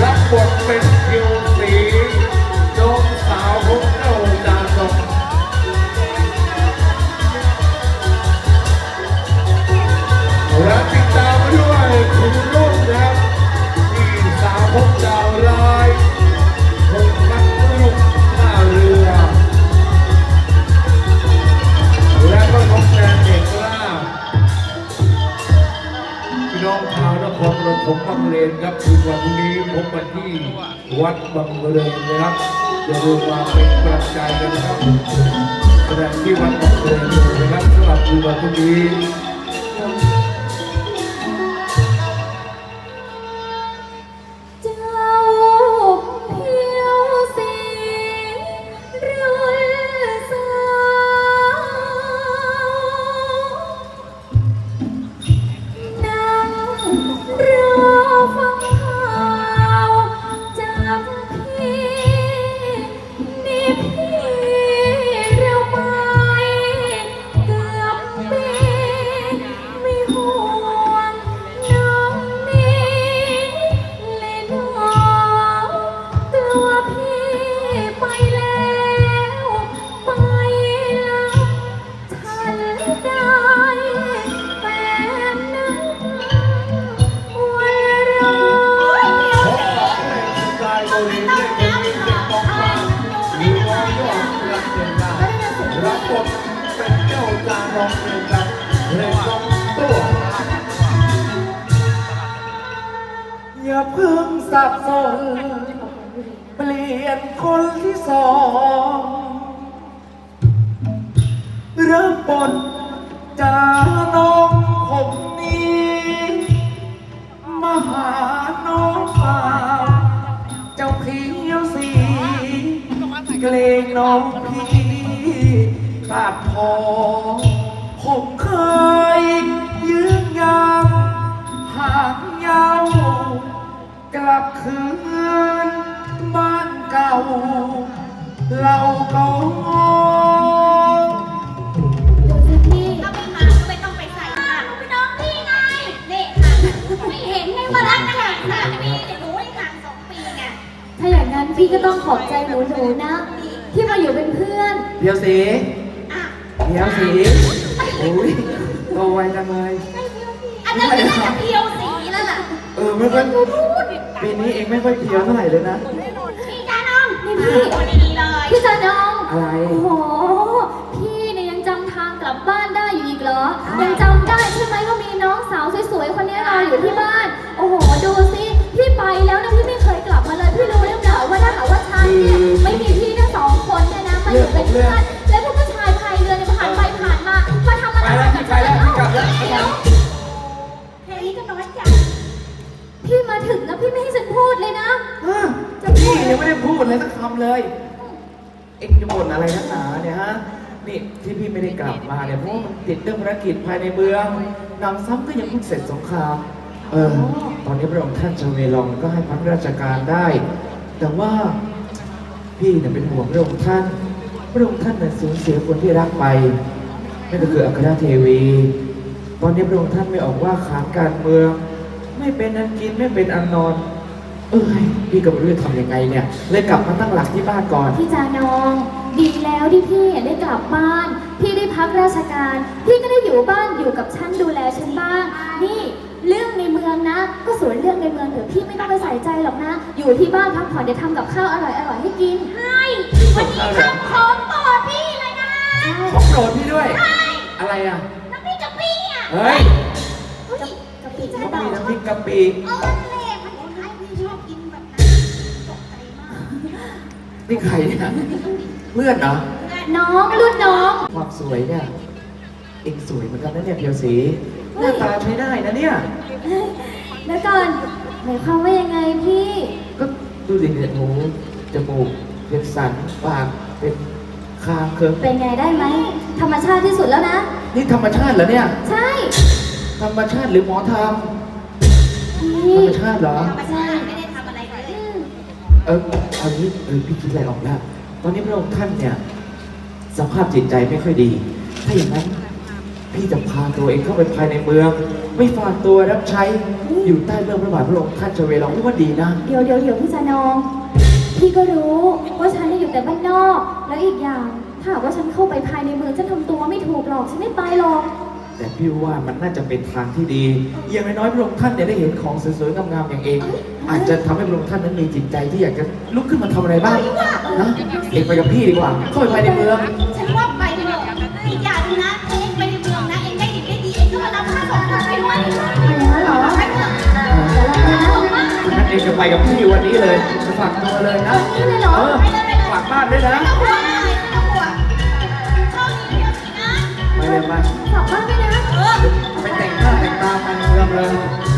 รับบทเป็นคิวสีน้องสาวของเจ้าจานทองและติดตามมาด้วยคุณรุ่นนะครับที่สาวพบดาวร้ายคนนักลุกท่าเรือ และก็น้องแนนเอกล่าพี่น้องชาวนครปฐมบางเลนครับคืนวันพรุ่งนี้ พบกันที่วัดบางเลนนะครับอย่าลืมมาเป็นกำลังใจกันนะครับแสดงที่วัดบางเลนเลยนะครับสำหรับคืนวันพรุ่งนี้ รับบทเป็นเจ้าจางรองเองครับเพลงน้องตัวอย่าเพิ่งสับสน เปลี่ยนคนที่สอง เริ่มปนจาน้องผมนี้มาหาน้องสาวเจ้าเพียวสี เกรงน้องพี่ ตัดพอ ผมเคยยืนยามหางยาวกลับคืนบ้านเก่า เราก็ดูสิพี่ถ้าไม่มาก็ไม่ต้องไปใส่หน้าหนูเป็นน้องพี่ไงนี่ค่ะไม่เห็นไงว่ารักกันห่างสามปีแต่หนูให้ห่างสองปีไงถ้าอย่างนั้นพี่ก็ต้องขอบใจหนูหนูๆนะ ที่มาอยู่เป็นเพื่อน เดี๋ยวสีอะ เดี๋ยวสีอุ้ยโตไวจังเลย อันนั้นไม่น่าจะเพียวสีแล้วล่ะเออไม่ค่อยปีนี้เองไม่ค่อยเพลียวเท่าไหร่เลยนะ พี่จ้าน้องนี่พี่คนดีๆเลยพี่จันน้อง อะไร โอ้โห พี่เนี่ยยังจำทางกลับบ้านได้อยู่อีกเหรอ ยังจำได้ใช่ไหมว่ามีน้องสาวสวยๆคนนี้รออยู่ที่บ้าน โอ้โห ดูสิพี่ไปแล้วนะพี่ไม่เคยกลับมาเลย พี่รู้หรือเปล่าว่าถ้าหากว่าฉันเนี่ยไม่มีพี่ทั้งสองคนเนี่ยนะมาอยู่เป็นเพื่อน พี่ไม่ให้ฉันพูดเลยนะ ฮะพี่ยังไม่ได้พูดเลยสักคำเลย เอ็งจะบ่นอะไรนักหนาเนี่ยฮะ นี่ที่พี่ไม่ได้กลับมาเนี่ยเพราะว่ามันติดเรื่องภารกิจภายในเมืองนำซ้ำก็ยังเพิ่งเสร็จสงคราม เออ ตอนนี้พระองค์ท่านชเวลองก็ให้พักราชการได้ แต่ว่าพี่เนี่ยเป็นห่วงพระองค์ท่าน พระองค์ท่านเนี่ยสูญเสียคนที่รักไปนั่นก็คืออัครเทวี ตอนนี้พระองค์ท่านไม่ออกว่าขานการเมือง ไม่เป็นอันกินไม่เป็นอันนอน เอ้ยพี่ก็ไม่รู้จะทำยังไงเนี่ยเลยกลับมาตั้งหลักที่บ้านก่อน พี่จานอง ดีแล้วที่พี่ได้กลับบ้าน พี่ได้พักราชการ พี่ก็ได้อยู่บ้านอยู่กับฉันดูแลฉันบ้าง นี่เรื่องในเมืองนะ ก็ส่วนเรื่องในเมืองเถอะพี่ไม่ต้องไปใส่ใจหรอกนะ อยู่ที่บ้านพักผ่อนเดี๋ยวทำกับข้าวอร่อยอร่อยๆให้กินใช่วันนี้ทำของโปรดพี่เลยนะ ของโปรดพี่ด้วย อะไรอะน้ำพริกกะปิอะ เฮ้ยเฮ้ย กะปิเขาไม่เบามีน้ำพริกกะปิเอาอันเล่มันคนไทยพี่ชอบกินแบบนั้นตกใจมากนี่ใครเนี่ยเพื่อนเหรอ น้องรุ่นน้อง ความสวยเนี่ย เองสวยเหมือนกันนะเนี่ยเพียวสีหน้าตาใช้ได้นะเนี่ย แล้วก่อนหมายความว่ายังไงพี่ก็ดูดิเนี่ยหูจมูกเป็นสันปากเป็นคางเคิร์ฟเป็นไงได้ไหมธรรมชาติที่สุดแล้วนะ นี่ธรรมชาติเหรอเนี่ย ใช่ ธรรมชาติหรือหมอทพี่ำธรรมชาติเหรอ ธรรมชาติไม่ได้ทำอะไรเลยอืมเออเอางี้เออพี่คิดอะไรออกแล้ว ตอนนี้พระองค์ท่านเนี่ยสภาพจิตใจไม่ค่อยดี ถ้าอย่างนั้นพพี่จะพาตัวเองเข้าไปภายในเมือง ไม่ฝากตัวรับใช้อยู่ใต้เบื้องพระบาทพระองค์ท่านชเวลองว่าดีนะ เดี๋ยวเดี๋ยวเดี๋ยวพี่จานอง พี่ก็รู้ว่าฉันเนี่ยอยู่แต่บ้านนอก แล้วอีกอย่าง ถ้าหากว่าฉันเข้าไปภายในเมืองฉันทำตัวไม่ถูกหรอก ฉันไม่ไปหรอก แต่พี่ว่ามันน่าจะเป็นทางที่ดี อย่างน้อยๆพระองค์ท่านเนี่ยได้เห็นของสวยๆงามๆอย่างเอง อาจจะทำให้พระองค์ท่านนั้นมีจิตใจที่อยากจะลุกขึ้นมาทำอะไรบ้างนะเองไปกับพี่ดีกว่า เข้าไปภายในเมือง ฉันว่าไปเถอะอีกอย่างหนึงนะเองไปในเมืองนะเองได้ดีได้ดีเองก็มารับค่าสองคนไปด้วยไปอย่างนั้นเหรอไปเถอะเดี๋ยวเราไปนะงั้นเองจะไปกับพี่วันนี้เลยจะฝากตัวเลยนะวันนี้เลยเหรอเออฝากบ้านด้วยนะไม่ต้องห่วงอะไรไม่ต้องห่วงโชคดีเที่ยวดีนะไปเลยไปฝากบ้านด้วยนะเออไปแต่ง หน้าแต่งตาพันเรือเลยไ